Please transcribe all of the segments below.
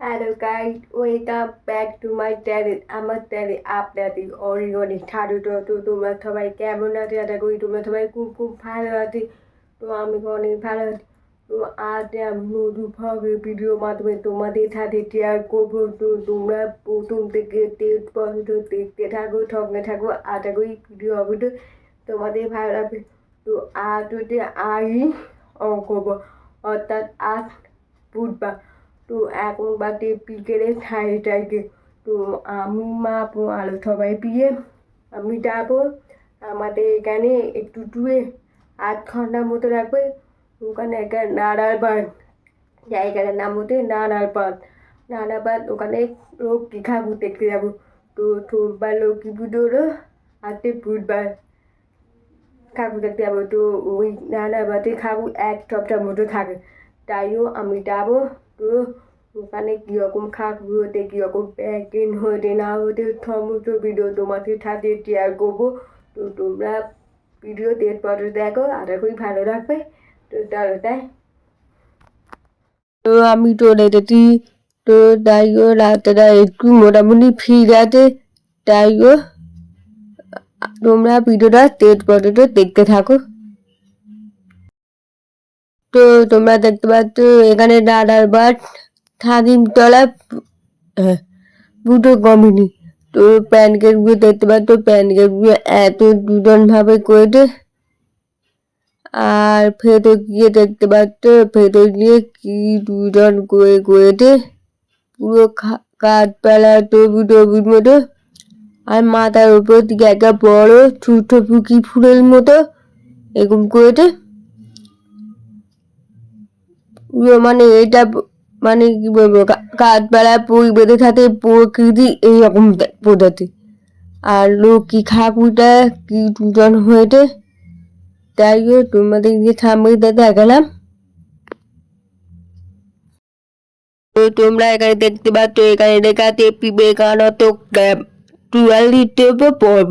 Hello guys welcome back to my channel আমার channel আপনাদের অনেক অনেক স্বাগত তো তোমরা সবাই কেমন আছে আশা করি তোমরা সবাই খুব খুব ভালো আছে তো আমি অনেক ভালো আছি তো আজ আমি নতুনভাবে ভিডিও মাধ্যমে তোমাদের সাথে শেয়ার করব তো তোমরা প্রথম থেকে টেস্ট পর্যন্ত দেখতে থাকো সঙ্গে থাকো আশা করি ভিডিও হবে তো তোমাদের ভালো লাগবে তো আজ হচ্ছে আই অঙ্ক অর্থাৎ আজ বুধবার তো এখন বাদে বিকেলে সাড়ে চারটে তো আমি, মা আলো সবাই বিয়ে আমি যাব। আমাদের এখানে একটু দূরে আধ ঘণ্টার মতো লাগবে। ওখানে একটা নারায়ণবাদ জায়গাটার নাম হচ্ছে নারায়ণবাদ নারায়ণবাদ ওখানে লক্ষ্মী ঠাকুর দেখতে যাব। তো সোমবার লক্ষ্মী পুজোরও আজকে বুধবার ঠাকুর দেখতে যাব। তো ওই নারায়ণবাদে ঠাকুর এক সপ্তাহ মতো থাকে। তাইও আমি যাব। ওখানে কীরকম ঠাকুর হতে কীরকম প্যাকিং হতে না হতে সমস্ত ভিডিও তোমাদের সাথে শেয়ার করব। তো তোমরা ভিডিও পর্যন্ত দেখো আশা করি ভালো লাগবে তো চলো তাই তো আমি চলে এসেছি। তো তাইও রাতটা একটু মোটামুটি ফ্রি আছে। তাইও তোমরা ভিডিওটা শেষ পর্যন্ত দেখতে থাকো। তো তোমরা দেখতে পাচ্ছ, এখানে দাদার বাট থাকিমতলা হ্যাঁ দুটো কমিনি তো প্যান প্যানকেকগুলো দেখতে পাচ্ছ প্যানকেকগুলো এত দুজনভাবে করেছে। আর ফেটে গিয়ে দেখতে পাচ্ছ ফেটে গিয়ে কি দুজন করে করেছে। পুরো কাঠপালা টবি টবির মতো। আর মাথার উপর দিকে একটা বড় ছোট পুকি ফুলের মতো এরকম করেছে। মানে এটা মানে কি বলব কাঠবেলা পরিবেশের সাথে প্রকৃতি এইরকম পদ্ধতি আর লক্ষ্মী ঠাকুরটা কি দুজন হয়েছে? তাই তোমাদের যে সামনে দেখালাম তো তোমরা এখানে দেখতে পাচ্ছ, এখানে দেখাতে বিবেকানন্দ টুয়াল্ভ পড়ব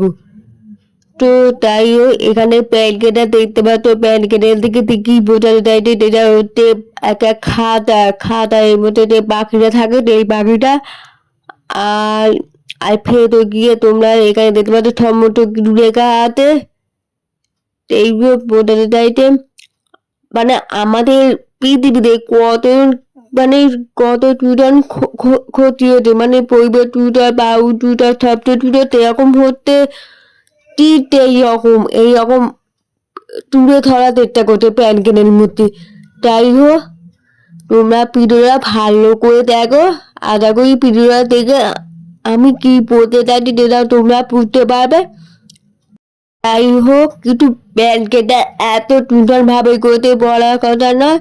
তো তাই এখানে প্যানকেটা দেখতে পাচ্ছ প্যানকেটের দিকে কি বোঝাতে চাইছে যেটা হচ্ছে একটা খাতা খাতা এর মধ্যে যে পাখিটা থাকে এই পাখিটা আর আর ফেরত গিয়ে তোমরা এখানে দেখতে পাচ্ছ টমেটো লেখা আছে। এইগুলো বোঝাতে চাইছে মানে আমাদের পৃথিবীতে কত মানে কত টুইটার ক্ষতি হতে মানে পরিবেশ টুইটার বায়ু টুইটার সবচেয়ে টুইটার এরকম হচ্ছে টিট এইরকম এইরকম, তুলে ধরার চেষ্টা করছে প্যানকেনের মধ্যে। তাই হোক তোমরা ভিডিওটা ভালো করে দেখো। আশা করি ভিডিওটা দেখে আমি কি পড়তে চাইছি যেটা তোমরা বুঝতে পারবে। তাই হোক কিন্তু ব্যাংকেটা এত ভাবে করতে বলার কথা নয়।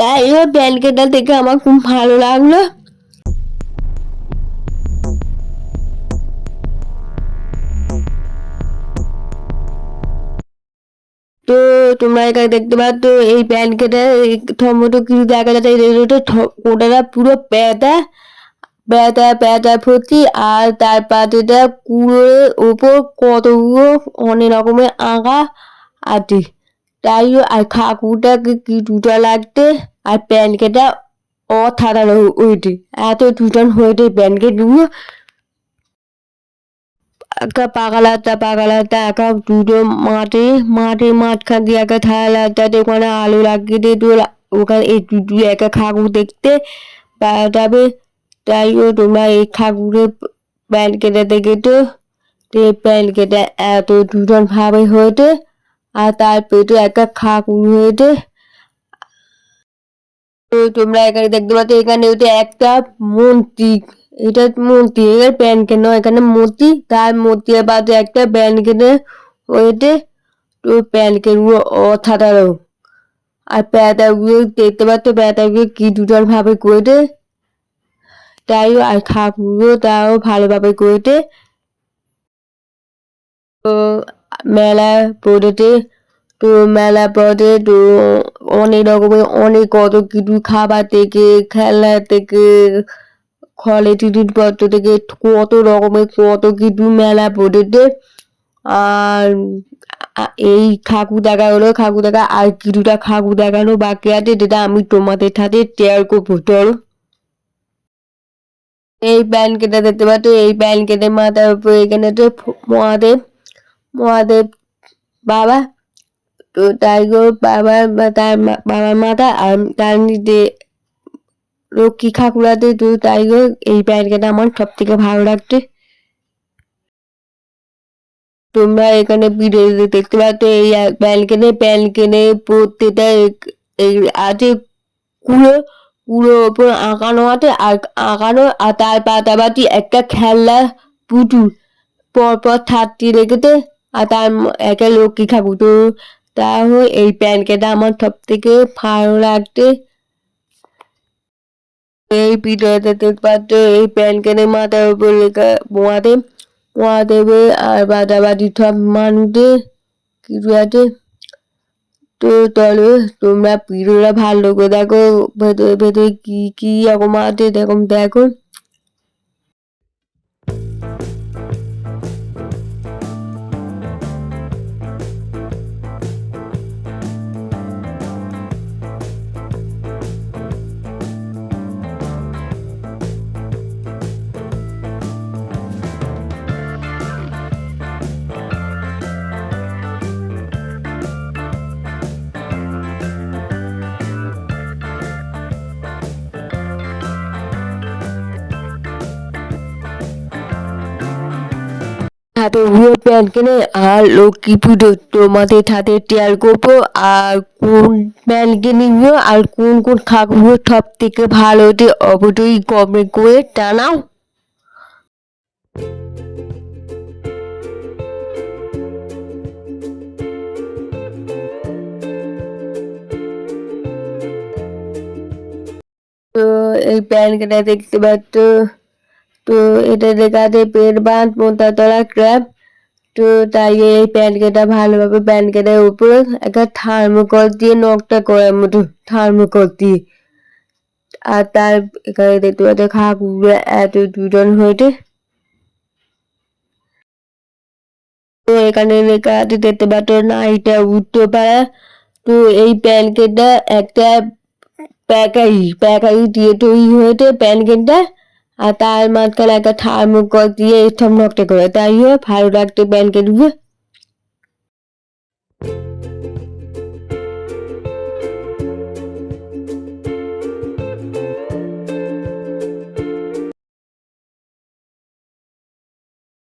তাই হোক ব্যাংকেটা দেখে আমার খুব ভালো লাগল। তোমরা এখানে দেখতে পাচ্ছ, এই প্যানকেটে টমেটো কিছু দেখা যাচ্ছে ওটা পুরো প্যাতা প্যাতা প্যাতা ভর্তি, আর তার পাতেটা কুড়োর ওপর কতগুলো অনেক রকমের আঁকা আছে। তাই আর খাকুরটাকে কি দুটা লাগতে আর প্যানকেটা অসাধারণ ওইটি এত দুজন হয়েছে প্যানকেটগুলো একটা পাকালাতা পাকালাতা একা দুটো মাঠে মাঠে মাঝখান দিয়ে একটা থালা তাতে ওখানে আলু লাগিয়ে দিয়ে তো ওখানে এই দুটো একা খাগুর দেখতে পাওয়া যাবে। তাইও তোমরা এই খাগুরের প্যান্ট কেটে দেখেছ। তো এই প্যান্ট কেটে এত দুজন ভাবে হয়েছে, আর তার পেটে একটা খাকুর হয়েছে। তো তোমরা এখানে দেখতে পাচ্ছ, এখানে ওটা একটা মন্ত্রী। এটা মূর্তি এর প্যান কেন? এখানে মূর্তি, তার মূর্তির বাদে একটা প্যান কেনে হয়েছে তো প্যান কেনগুলো অসাধারণ আর প্যাটাগুলো দেখতে পাচ্ছ প্যাটাগুলো কি দুজন ভাবে করেছে তাই আর ঠাকুরও তাও ভালোভাবে করেছে তো মেলা পড়েছে, তো মেলা পড়ে তো অনেক রকমের, অনেক কত কিছু খাবার থেকে খেলনা থেকে খলে জিনিসপত্র থেকে কত রকমের কত কিছু মেলা পড়েছে। আর এই ঠাকুর দেখা হলো ঠাকুর দেখা, আর কিছুটা ঠাকুর দেখানো বাকি আছে যেটা আমি তোমাদের সাথে শেয়ার করব, চলো। এই প্যানকেটটা দেখতে পাচ্ছ, এই প্যানকেটের মাথার উপরে এখানে তো মহাদেব মহাদেব বাবা, তো তাই গো বাবার, তার বাবার মাথা, আর তার নিচে লক্ষ্মী ঠাকুরাতে তো তাই এই প্যানকেটটা আমার সব থেকে ভালো লাগছে। তোমরা এখানে ভিডিওতে দেখতে পাচ্ছ, এই প্যানকেনে প্যানকেনে প্রত্যেকটা আছে কুড়ো কুড়ো ওপর আঁকানো আছে, আর আঁকানো, আর তার পাতাপাতি একটা খেলনা, পুতুল। পরপর থাকতে রেখেছে, আর তার একটা লক্ষ্মী ঠাকুর। তো তাহলে এই প্যানকেটটা আমার সব থেকে ভালো লাগছে। এই ভিডিওতে দেখতে পাচ্ছ এই প্যানকেনের মাথার উপর লেখা বোয়া দেবে আর বাদাবাদি সব মানুষে কিছু আছে? তো চলো, তোমরা ভিডিওটা ভালো করে দেখো, ভেতরে ভেতরে কী কী রকম আছে এরকম দেখো। হাতে উড়ে প্যান্ট কিনে আর লক্ষ্মী পুজো তোমাদের হাতে টিয়ার করব, আর কোন প্যান্ট কিনবো আর কোন কোন ঠাকুর সব থেকে ভালো হতে অবশ্যই কমেন্ট করে টানাও তো এই প্যান্টটা দেখতে পাচ্ছ তো এটা আছে পেট বাঁধ মোতাতলা ক্র্যাপ। তো তাই এই প্যান্টকেটা ভালোভাবে প্যান্টকেটার উপরে একটা থার্মোকল দিয়ে নখটা করার মতো, থার্মোকল দিয়ে। আর তার এখানে দেখতে পাচ্ছ খাকুরা এত দুজন হয়েছে। তো এখানে লেখা আছে, দেখতে পাচ্ছ না এটা উঠতে পারে। তো এই প্যানকেটটা একটা প্যাকারি প্যাকারি দিয়ে তৈরি হয়েছে প্যানকেটটা। আর তার মাঝখানে একটা থার্মোকল দিয়ে সব নকটা করে তাই ভালো লাগছে প্যানকেটগুলো